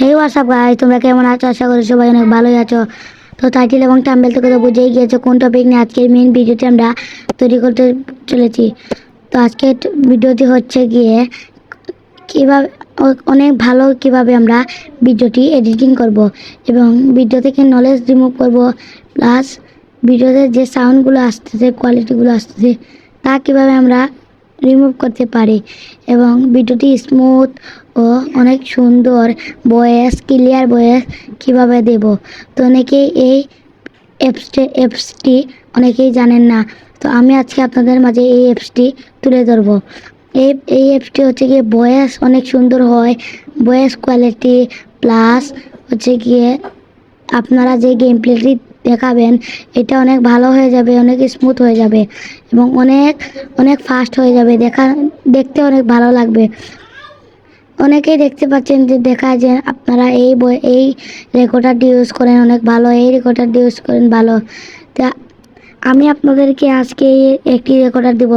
হে WhatsApp guys তোমরা কেমন আছো? আশা করি সবাই অনেক ভালোই আছো। তো টাইটেল এবং টাম্বেল থেকে তো বুঝেই গিয়েছো কোন টপিক নিয়ে আজকের মেন ভিডিওটি আমরা তৈরি করতে চলেছি। তো আজকের ভিডিওটি হচ্ছে গিয়ে কীভাবে, অনেক ভালো কীভাবে আমরা ভিডিওটি এডিটিং করব এবং ভিডিও থেকে নলেজ রিমুভ করব প্লাস ভিডিওতে যে সাউন্ডগুলো আসতেছে কোয়ালিটিগুলো আসতেছে, তা কীভাবে আমরা রিমুভ করতে পারি। এবং ভিডিওটি স্মুথ ও অনেক সুন্দর বয়েস ক্লিয়ার বয়েস কীভাবে দেব? তো অনেকেই এই অ্যাপসটি অ্যাপসটি অনেকেই জানেন না। তো আমি আজকে আপনাদের মাঝে এই অ্যাপসটি তুলে ধরবো। এই এই অ্যাপসটি হচ্ছে গিয়ে বয়েস অনেক সুন্দর হয়। বয়েস কোয়ালিটি প্লাস হচ্ছে গিয়ে আপনারা যে গেম প্লেটি দেখাবেন, এটা অনেক ভালো হয়ে যাবে, অনেক স্মুথ হয়ে যাবে এবং অনেক অনেক ফাস্ট হয়ে যাবে। দেখা, দেখতে অনেক ভালো লাগবে। অনেকেই দেখতে পাচ্ছেন যে দেখা যায় আপনারা এই বই, এই রেকর্ডারটি ইউজ করেন, অনেক ভালো, এই রেকর্ডারটি ইউজ করেন, ভালো। তা আমি আপনাদেরকে আজকে একটি রেকর্ডার দেব।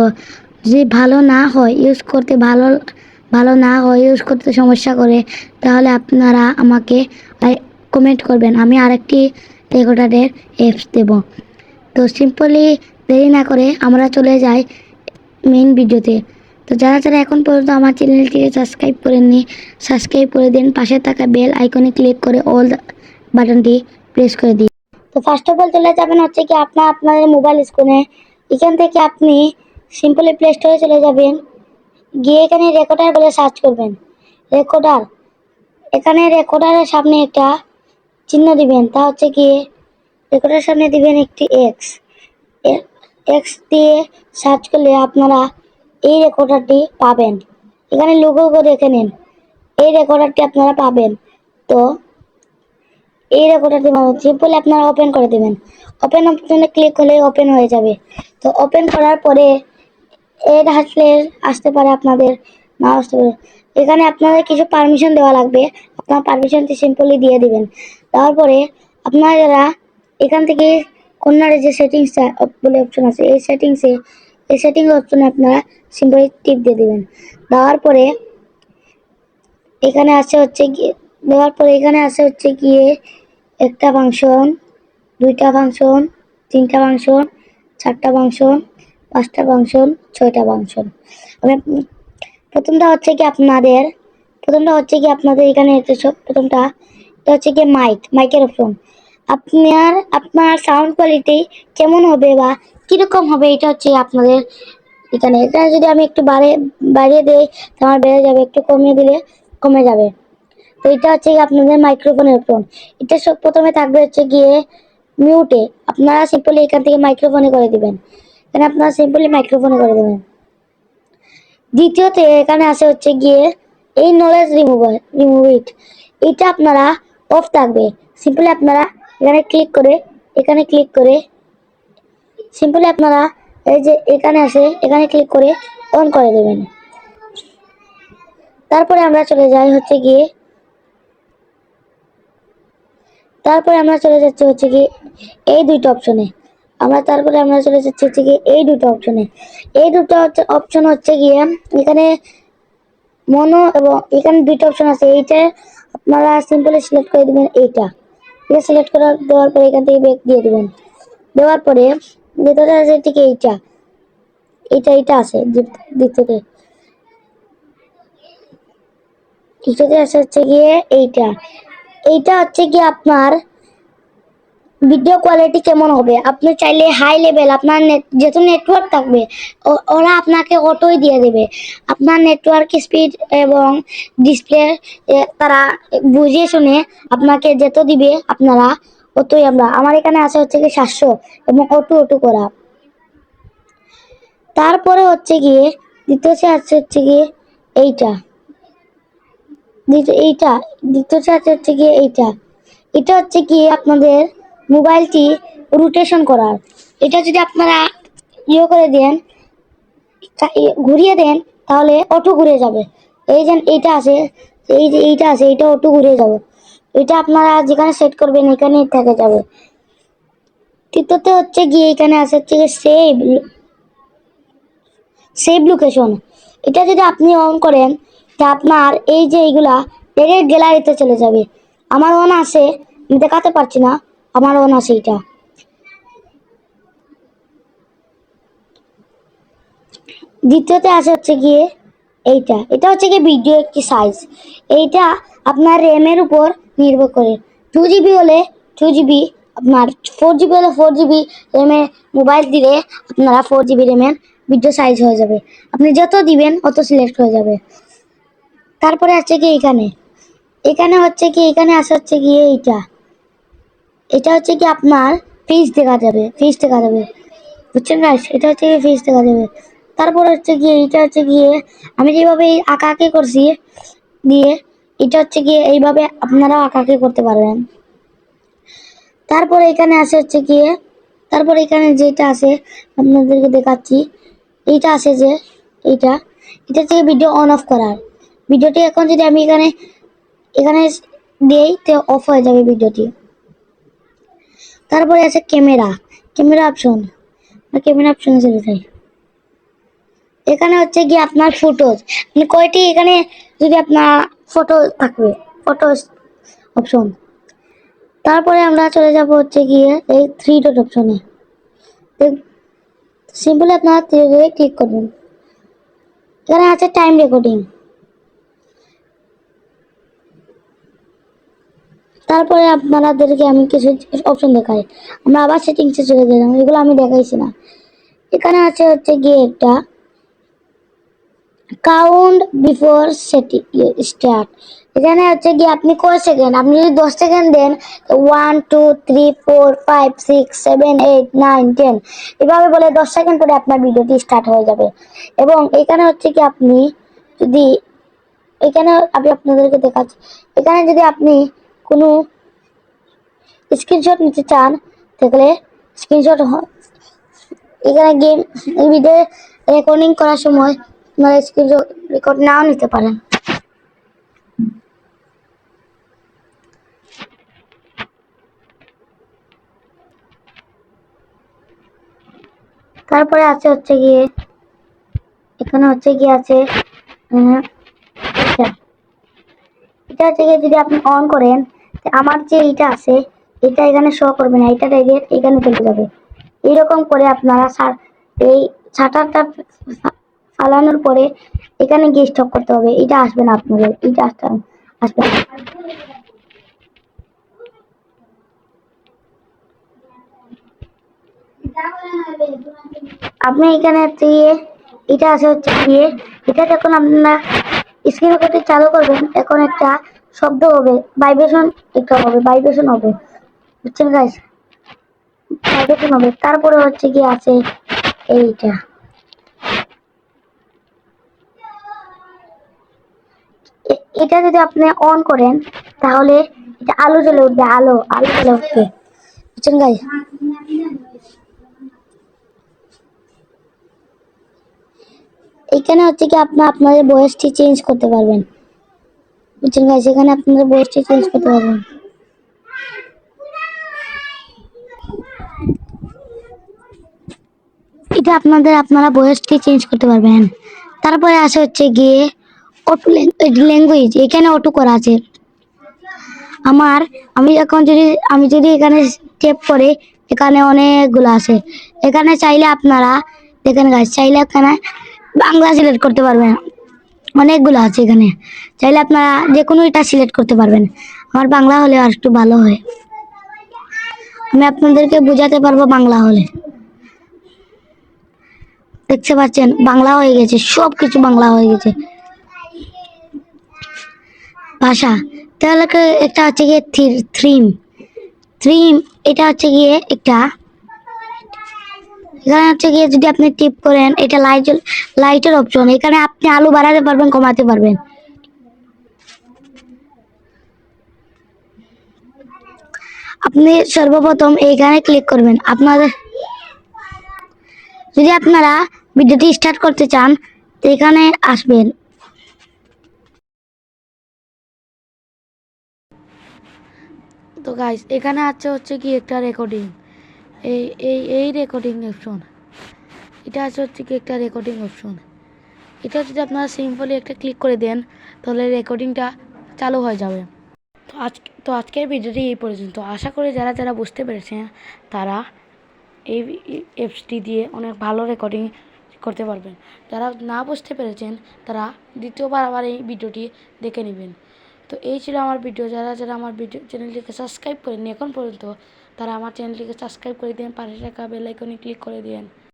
যদি ভালো না হয় ইউজ করতে ভালো ভালো না হয় ইউজ করতে সমস্যা করে, তাহলে আপনারা আমাকে কমেন্ট করবেন। আমি আরেকটি রেকর্ডারের অ্যাপস দেব। তো সিম্পলি দেরি না করে আমরা চলে যাই মেইন ভিডিওতে তো যারা যারা এখন পর্যন্ত আমার চ্যানেলটিকে সাবস্ক্রাইব করেননি সাবস্ক্রাইব করে দিন। পাশে থাকা বেল আইকনে ক্লিক করে অল বাটনটি প্রেস করে দিন। তো ফার্স্ট অফ অল চলে যাবেন হচ্ছে কি আপনার, আপনাদের মোবাইল স্ক্রিনে এখান থেকে আপনি সিম্পলি প্লে স্টোরে চলে যাবেন। গিয়ে এখানে রেকর্ডার বলে সার্চ করবেন। রেকর্ডার এখানে রেকর্ডারের সামনে একটা চিহ্ন দিবেন, তা হচ্ছে কি রেকর্ডারের সামনে দিবেন একটি এক্স এক্স দিয়ে সার্চ করলে আপনারা এই রেকর্ডারটি পাবেন। এখানে লোগো দেখে নিন। এই রেকর্ডারটি আপনারা পাবেন। তো এই রেকর্ডারটি সিম্পলি আপনারা ওপেন করে দেবেন। ওপেন অপশনে ক্লিক করলে ওপেন হয়ে যাবে। তো ওপেন করার পরে এর হাসলে আসতে পারে আপনাদের না আসতে পারে এখানে আপনাদের কিছু পারমিশন দেওয়া লাগবে। আপনার পারমিশনটি সিম্পলি দিয়ে দিবেন। তারপরে আপনারা এখান থেকে কন্যার যে সেটিংস বলে অপশন আছে, এই সেটিংসে এই সেটিং অপশনে আপনারা সিম্পলি টিপ দিয়ে দিবেন। দেওয়ার পরে এখানে আছে হচ্ছে গিয়ে, দেওয়ার পরে এখানে আছে হচ্ছে গিয়ে একটা ফাংশন দুইটা ফাংশন তিনটা ফাংশন চারটা ফাংশন পাঁচটা ফাংশন ছয়টা ফাংশন আমি প্রথমটা হচ্ছে কি আপনাদের, প্রথমটা হচ্ছে কি আপনাদের এখানে এটা প্রথমটা, এটা হচ্ছে কি মাইক মাইকের অপশন আপনার আপনার সাউন্ড কোয়ালিটি কেমন হবে বা কীরকম হবে এটা হচ্ছে আপনাদের এখানে। এখানে যদি আমি একটু বাড়ে, বাড়িয়ে দিই আমার বেড়ে যাবে, একটু কমিয়ে দিলে কমে যাবে। তো এটা হচ্ছে আপনাদের মাইক্রোফোনের ফোন এটা সব প্রথমে থাকবে হচ্ছে গিয়ে মিউটে আপনারা সিম্পলি এখান থেকে মাইক্রোফোনে করে দিবেন। এখানে আপনারা সিম্পলি মাইক্রোফোনে করে দেবেন। দ্বিতীয়তে এখানে আছে হচ্ছে গিয়ে এই নলেজ রিমুভার রিমুভ ইট এটা আপনারা অফ থাকবে। সিম্পলি আপনারা এখানে ক্লিক করে, এখানে ক্লিক করে সিম্পলি আপনারা এই যে এখানে আছে, এখানে ক্লিক করে অন করে দেবেন। তারপরে আমরা চলে যাই হচ্ছে গিয়ে, তারপরে আমরা চলে যাচ্ছি হচ্ছে কি এই দুইটা অপশনে আমরা তারপরে আমরা চলে যাচ্ছি হচ্ছে কি এই দুটো অপশনে এই দুটো অপশন হচ্ছে গিয়ে এখানে মনো এবং এখানে দুইটা অপশন আছে। এইটা আপনারা সিম্পলি সিলেক্ট করে দিবেন এইটা। এটা সিলেক্ট করে, দেওয়ার পরে এখান থেকে ব্যাক দিয়ে দেবেন। দেওয়ার পরে দ্বিতীয়টা আছে ঠিক এইটা। এইটা এইটা আছে দ্বিতীয়তে দ্বিতীয়তে আছে হচ্ছে গিয়ে এইটা। এইটা হচ্ছে গিয়ে আপনার ভিডিও কোয়ালিটি কেমন হবে? আপনি চাইলে হাই লেভেল আপনার যেহেতু নেটওয়ার্ক থাকবে ওরা আপনাকে অটোই দিয়ে দেবে। আপনার নেটওয়ার্ক স্পিড এবং ডিসপ্লে তারা বুঝিয়ে শুনে আপনাকে যেত দিবে, আপনারা অতই আমরা। আমার এখানে আছে হচ্ছে কি সাতশো এবং অটো অটো করা। তারপরে হচ্ছে গিয়ে দ্বিতীয় আছে হচ্ছে গিয়ে এইটা। এইটা। দ্বিতীয় চার্জ হচ্ছে গিয়ে এইটা। এটা হচ্ছে কি আপনাদের মোবাইলটি রোটেশন করার। এটা যদি আপনারা ইয়ে করে দেন ঘুরিয়ে দেন, তাহলে অটো ঘুরে যাবে। এই যে এইটা আছে, এই যে এইটা আছে, এইটা অটো ঘুরে যাবে। এটা আপনারা যেখানে সেট করবেন এখানে থেকে যাবে। তৃতীয়তে হচ্ছে গিয়ে এখানে আছে হচ্ছে সেভ সেভ লোকেশন এটা যদি আপনি অন করেন, তা আপনার এই যে এইগুলা দেখে গ্যালারিতে চলে যাবে। আমার অন আছে, আমি দেখাতে পারছি না। আমার অন আছে এটা দ্বিতীয়তে আছে হচ্ছে গিয়ে এইটা। এটা হচ্ছে গিয়ে ভিডিও একটি সাইজ এইটা আপনার র্যামের উপর নির্ভর করে। টু জিবি হলে টু জিবি আপনার ফোর জিবি হলে ফোর জিবি র্যামে মোবাইল দিলে আপনারা ফোর জিবি র্যামের ভিডিও সাইজ হয়ে যাবে। আপনি যত দিবেন, অত সিলেক্ট হয়ে যাবে। তারপরে আছে কি এখানে। এখানে হচ্ছে কি এখানে আসা হচ্ছে গিয়ে এইটা। এটা হচ্ছে কি আপনার ফিস দেখা যাবে ফিস দেখা যাবে। বুঝছেন গাইস এটা হচ্ছে গিয়ে ফিস দেখা যাবে। তারপর হচ্ছে গিয়ে এটা হচ্ছে গিয়ে আমি যেভাবে আঁকা আঁকি করছি দিয়ে, এটা হচ্ছে গিয়ে এইভাবে আপনারাও আঁকা আঁকি করতে পারবেন। তারপরে এখানে আসে হচ্ছে গিয়ে, তারপর এখানে যেটা আছে আপনাদেরকে দেখাচ্ছি, এইটা আছে যে এইটা, এটা থেকে ভিডিও অন অফ করার। ভিডিওটি এখন যদি আমি এখানে এখানে দেই, তো অফ হয়ে যাবে ভিডিওটি তারপরে আছে ক্যামেরা। ক্যামেরা অপশন ক্যামেরা অপশনে চলে যাই। এখানে হচ্ছে কি আপনার ফটোজ মানে কয়টি এখানে যদি আপনার ফটো থাকবে? ফটো অপশন তারপরে আমরা চলে যাব হচ্ছে গিয়ে এই থ্রি ডট অপশনে সিম্পলি আপনারা থ্রি ক্লিক করবেন। এখানে আছে টাইম রেকর্ডিং তারপরে আপনাদেরকে আমি কিছু অপশন দেখাই। আমরা আবার সেটিংসে চলে গেলাম, এগুলো আমি দেখাইছি না। এখানে আছে হচ্ছে গিয়ে একটা কাউন্ট বিফোর সেটিং স্টার্ট এখানে হচ্ছে গিয়ে আপনি কয় সেকেন্ড আপনি যদি দশ সেকেন্ড দেন one two three four five six seven eight nine ten এভাবে বলে দশ সেকেন্ড পরে আপনার ভিডিওটি স্টার্ট হয়ে যাবে। এবং এখানে হচ্ছে কি আপনি যদি এখানে আমি আপনাদেরকে দেখাচ্ছি। এখানে যদি আপনি কোনো স্ক্রিনশট নিতে চান তাহলে স্ক্রিনশট এখানে গেম ভিডিও রেকর্ডিং করার সময় আপনারা স্ক্রিনশট রেকর্ড নাও নিতে পারেন। তারপরে আছে হচ্ছে গিয়ে এখানে হচ্ছে গিয়ে আছে উম, এটা হচ্ছে গিয়ে যদি আপনি অন করেন আমার যে এইটা আছে, এটা এখানে শো করবে না এটা এখানে চলে যাবে। এইরকম করে আপনারা এই শাটারটা ফালানোর পরে এখানে গিয়ে স্টপ করতে হবে। এটা আসবে না আপনাদের, এটা আসতে আসবে না। আপনি এখানে দিয়ে এটা আছে হচ্ছে গিয়ে, এটা যখন আপনারা স্ক্রিন করতে চালু করবেন, এখন একটা শব্দ হবে ভাইব্রেশন একটা হবে ভাইব্রেশন হবে, বুঝছেন গাইস ভাইব্রেশন হবে, তারপরে হচ্ছে কি আছে এইটা। এটা যদি আপনি অন করেন, তাহলে এটা আলো জ্বলে উঠবে, আলো আলো জ্বলে উঠবে, বুঝছেন গাইস এখানে হচ্ছে কি আপনার আপনাদের বয়সটি চেঞ্জ করতে পারবেন। বুঝছেন গাইস এখানে আপনাদের বয়সটি চেঞ্জ করতে পারবেন এটা আপনাদের, আপনারা বয়সটি চেঞ্জ করতে পারবেন। তারপরে আসে হচ্ছে গিয়ে অটো ল্যাঙ্গুয়েজ এখানে অটো করা আছে। আমার, আমি এখন যদি, আমি যদি এখানে টেপ করে, এখানে অনেকগুলো আছে। এখানে চাইলে আপনারা, দেখেন গাছ চাইলে এখানে বাংলা সিলেক্ট করতে পারবেন। অনেকগুলো আছে এখানে। চাইলে আপনারা যে কোনো এটা সিলেক্ট করতে পারবেন। আমার বাংলা হলে আর একটু ভালো হয়। আমি আপনাদেরকে বোঝাতে পারব বাংলা হলে। দেখতে পাচ্ছেন, বাংলা হয়ে গেছে সব কিছু বাংলা হয়ে গেছে। ভাষা, তাহলে একটা হচ্ছে গিয়ে থ্রিম। থ্রিম, এটা হচ্ছে গিয়ে একটা এখানে হচ্ছে গিয়ে যদি আপনি টিপ করেন, এটা লাইট লাইটের অপশন এখানে আপনি আলো বাড়াতে পারবেন, কমাতে পারবেন। আপনি সর্বপ্রথম এইখানে ক্লিক করবেন। আপনাদের যদি আপনারা ভিডিওটি স্টার্ট করতে চান, এখানে আসবেন। তো গাইস এখানে আছে হচ্ছে কি একটা রেকর্ডিং এই এই এই রেকর্ডিং অপশন এটা আছে হচ্ছে কি একটা রেকর্ডিং অপশন এটা যদি আপনারা সিম্পলি একটা ক্লিক করে দেন, তাহলে রেকর্ডিংটা চালু হয়ে যাবে। তো আজকে তো আজকের ভিডিওটি এই পর্যন্ত। আশা করি যারা যারা বুঝতে পেরেছেন তারা এই অ্যাপসটি দিয়ে অনেক ভালো রেকর্ডিং করতে পারবেন। যারা না বুঝতে পেরেছেন, তারা দ্বিতীয়বার আবার এই ভিডিওটি দেখে নেবেন। তো এই ছিল আমার ভিডিও যারা যারা আমার ভিডিও চ্যানেলটিকে সাবস্ক্রাইব করেননি, এখন পর্যন্ত তারা আমার চ্যানেলটিকে সাবস্ক্রাইব করে দিন পাশে থাকা বেল আইকনে ক্লিক করে দিন